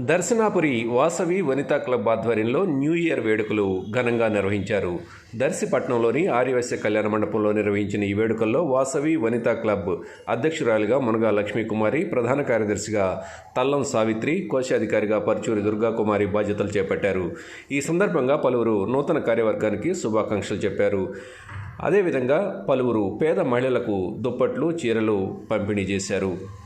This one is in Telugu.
దర్శనాపురి వాసవి వనితా క్లబ్ ఆధ్వర్యంలో న్యూ ఇయర్ వేడుకలు ఘనంగా నిర్వహించారు. దర్శిపట్నంలోని ఆర్యవశ్య కళ్యాణ మండపంలో నిర్వహించిన ఈ వేడుకల్లో వాసవి వనితా క్లబ్ అధ్యక్షురాలిగా మునగా లక్ష్మీకుమారి ప్రధాన కార్యదర్శిగా తల్లం సావిత్రి కోశాధికారిగా పర్చూరి దుర్గాకుమారి బాధ్యతలు చేపట్టారు. ఈ సందర్భంగా పలువురు నూతన కార్యవర్గానికి శుభాకాంక్షలు చెప్పారు. అదేవిధంగా పలువురు పేద మహిళలకు దుప్పట్లు చీరలు పంపిణీ చేశారు.